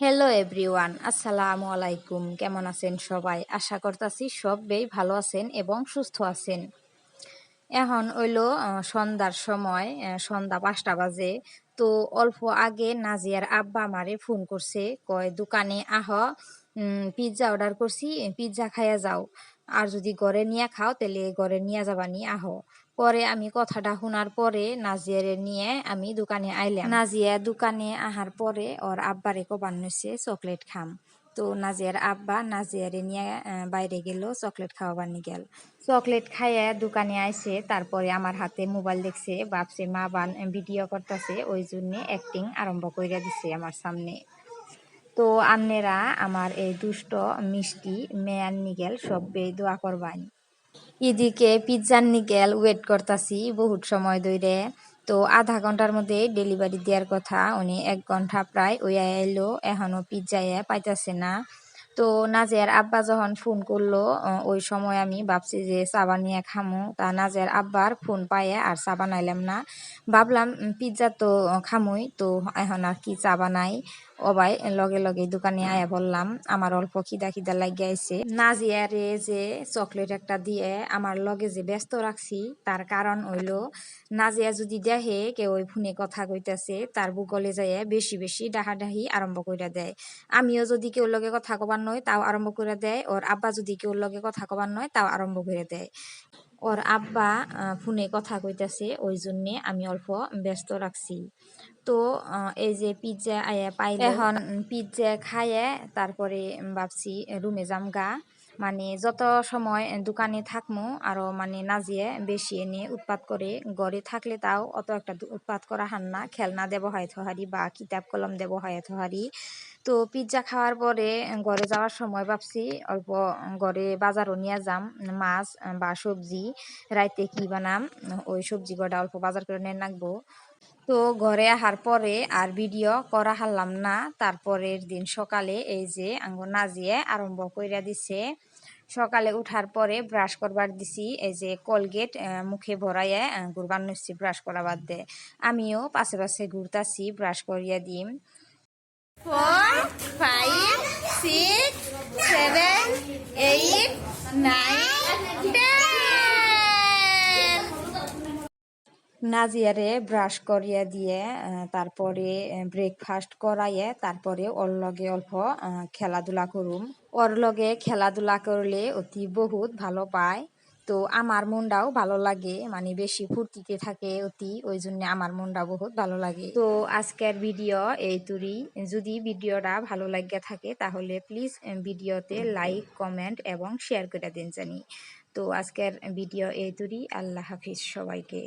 Hello everyone আসসালামু আলাইকুম কেমন আছেন সবাই? আশা করতেছি সবাই ভালো আছেন এবং সুস্থ আছেন। এখন হইল সন্ধ্যার সময় সন্ধ্যা পাঁচটা বাজে। তো অল্প আগে নাজিয়ার আব্বা আমারে ফোন করছে, কয়, দোকানে আহ পিৎজা অর্ডার করছি পিৎজা খাইয়া যাও। আর যদি ঘরে নিয়ে খাও, তাহলে ঘরে নিয়ে যাবানি, আহ। পরে আমি কথাটা শোনার পরে নাজিয়ারে নিয়ে আমি দোকানে আইলাম। নাজিয়া দোকানে আহার পরে ওর আব্বারে কবান নইছে চকলেট খাম। তো নাজিয়ার আব্বা নাজিয়ারে নিয়ে বাইরে গেল, চকলেট খাওয়াবানি গেল। চকলেট খাইয়ে দোকানে আইসে তারপরে আমার হাতে মোবাইল দেখছে বাপসে মা বান, ভিডিও করতেছে, ওই জন্য অ্যাক্টিং আরম্ভ কইরা দিছে আমার সামনে। তো আন্নেরা আমার এই দুষ্ট, মিষ্টি মেয়ার নিগেল সবে দোয়া করবানি। এদিকে পিৎজার নিগেল ওয়েট করতাছি বহুত সময় ধরে তো আধা ঘণ্টার মধ্যে ডেলিভারি দেওয়ার কথা উনি এক ঘণ্টা প্রায় ওই এলো, এখনও পিৎজা পাইতাছে না। তো নাজিয়ার আব্বা যখন ফোন করল ওই সময় আমি ভাবছি যে চা বানিয়ে খামো। তা নাজিয়ার আব্বার ফোন পাইয়ে আর চা বানাইলাম না। ভাবলাম পিৎজা তো খামুই, তো এখন আর কি চা বানাই অবাই লগে লগে দোকানে আয়া বললাম, আমার অল্প খিদা খিদা লাগিয়ে আইছে। নাজিয়ারে যে চকলেট একটা দিয়ে আমার লগে যে ব্যস্ত রাখছি, তার কারণ হইল নাজিয়া যদি দেখে কেউ ওই ফোনে কথা কইতাছে, তার বুকলে যায় বেশি বেশি ডাহাডাহি আরম্ভ কইরা দেয়। আমিও যদি কেউ লগে কথা কবার নয়, তাও আরম্ভ করে দেয়, ওর আব্বা যদি কেউ লগে কথা কবার নয়, তাও আরম্ভ করে দেয়। ওর আব্বা ফোনে কথা কইতাছে ওই জন্যে আমি অল্প ব্যস্ত রাখছি। তো এই যে পিৎজা আয়া পাইলে এখন পিৎজা খাইয়ে তারপরে ভাবছি রুমে যাম গা। মানে যত সময় দোকানে থাকমো আরও মানে নাজিয়ে বেশি এনে উৎপাত করে গড়ে থাকলে তাও অত একটা উৎপাত করা হান না। খেলনা দেব হয় থহারি বা কিতাব কলম দেব হয় থহারি। তো পিৎজা খাওয়ার পরে ঘরে যাওয়ার সময় ভাবছি অল্প ঘরে বাজারও নিয়ে যাম, মাছ বা সবজি, রাইতে কি বানাম, ওই সবজি কটা অল্প বাজার করে নিয়ে রাখব তো ঘরে আসার পরে আর ভিডিও করা হারলাম না, তারপরের দিন সকালে এই যে আঙ্গ নাজিয়ে আরম্ভ কইরা দিছে। সকালে উঠার পরে ব্রাশ করবার দিছি, এই যে কলগেট মুখে ভরাইয়া ঘুরবার নিচ্ছি ব্রাশ করা বাদ দে। আমিও পাশে পাশে ঘুরতাছি, ব্রাশ করিয়া দিম। Four, five six, seven, eight nine. নাজিয়ারে brush করিয়া দিয়ে তারপরে ব্রেকফাস্ট করাইয়ে তারপরে ওর লগে অল্প খেলাধুলা করুম ওর লগে খেলাধুলা করলে অতি বহুত ভালো পায় তো আমার মনটাও ভালো লাগে মানে বেশি ফুর্তিতে থাকে অতি ওই জন্য আমার মনটা বহুত ভালো লাগে। তো আজকের ভিডিও এই তুরি। যদি ভিডিওটা ভালো লাগিয়ে থাকে তাহলে প্লিজ ভিডিওতে লাইক কমেন্ট এবং শেয়ার করে দিন জানি। তো আজকের ভিডিও এই তুরি। আল্লাহ হাফিজ সবাইকে।